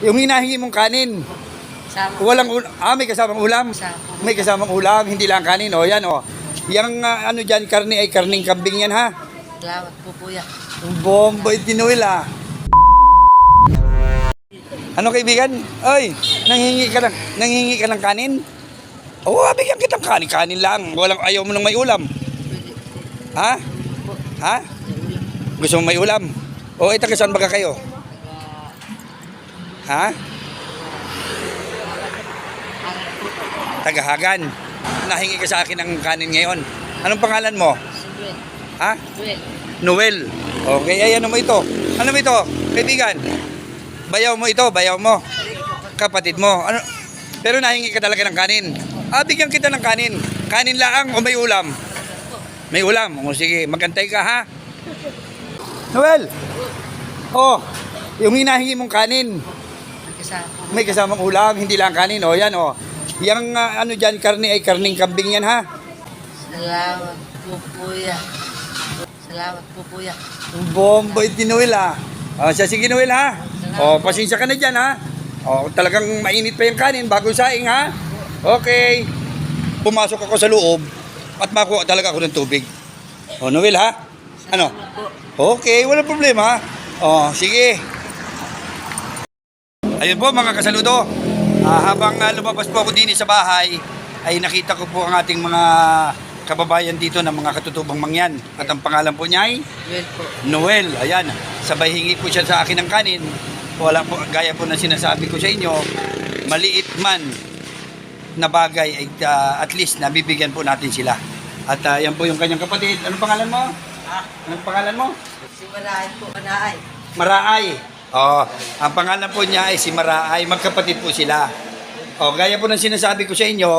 yung hinahingi mong kanin. Sama. Walang ulam. Ah, may kasamang ulam. Kasama. May kasamang ulam, hindi lang kanin. O, yan, o. Yang ah, ano dyan, karne ay karning kambing yan, ha? Salamat po kuya. Bombay tinuil, ah. Ano kaibigan? Ay, nanghingi ka ng, nanghingi ka ng kanin? Oo, oh, bigyan kitang kanin. Kanin lang. Walang, ayaw mo nang may ulam. Ha? Ha? Gusto mo may ulam? O, ito saan baga kayo? Ha? Tagahagan. Nahingi ka sa akin ng kanin ngayon. Anong pangalan mo? Suwel. Ha? Suwel. Noel. Okay, ay ano mo ito? Ano mo ito? Kaibigan. Bayaw mo ito, bayaw mo. Kapatid mo. Ano? Pero nahingi ka talaga ng kanin. Ah, bigyan kita ng kanin. Kanin lang o may ulam? May ulam. O sige, magantay ka ha. Noel. Oh, yung hinahingi mong kanin. Kasama. May kasamang ulam, hindi lang kanin. O yan o. Yang ah, ano dyan, karne ay karning kambing yan ha. Salamat po kuya. Salamat po kuya. Bombay tinuil ah. Oh, siya sige Noel ha. Oh, pasensya ka na diyan ha. Oh, talagang mainit pa yung kanin bago saing ha. Okay. Pumasok ako sa loob at makuha talaga ako ng tubig. Oh, Noel ha. Ano? Salamat po. Okay, wala problema. Oh, sige. Ayun po mga kasaludo. Ah, habang ah, lumabas po ako din sa bahay, ay nakita ko po ang ating mga kababayan dito ng mga katutubang mangyan. At ang pangalan po niya ay Suwel po. Noel, ayan, sabay hingi po siya sa akin ng kanin. Wala po, gaya po na sinasabi ko sa inyo, maliit man na bagay, ay, ah, at least nabibigyan po natin sila. At ah, yan po yung kanyang kapatid. Anong pangalan mo? Anong pangalan mo? Si Manaay po. Manaay. Maraay. Oh, ang pangalan po niya ay si Maraay. Magkapatid po sila. Oh, gaya po ng sinasabi ko sa inyo,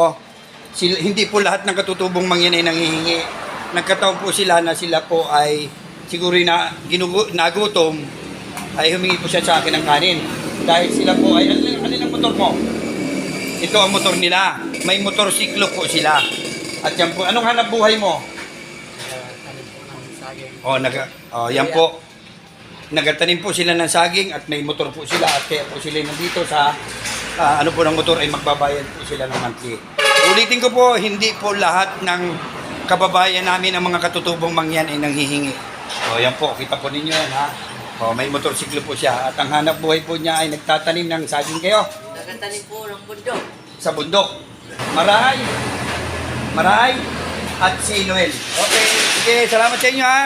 sila, hindi po lahat ng katutubong mangyan ay nangihingi. Nagkataon po sila na sila po ay siguro na ginugu, nagutom ay humingi po siya sa akin ng kanin. Dahil sila po ay, ano, ano ang motor mo? Ito ang motor nila. May motorsiklo po sila. At yan po, anong hanap buhay mo? Oh, naga, oh, yan po. Nagatanim po sila ng saging at may motor po sila at kaya po sila nandito sa ah, ano po ng motor ay magbabayad po sila ng monthly. Ulitin ko po, hindi po lahat ng kababayan namin ang mga katutubong mangyan ay nanghihingi. O yan po, kita po ninyo yan ha. O, may motorsiklo po siya at ang hanap buhay po niya ay nagtatanim ng saging kayo Nagatanim po ng bundok. sa bundok. Marahay. Marahay at si Noel. Okay, sige, salamat sa inyo ha.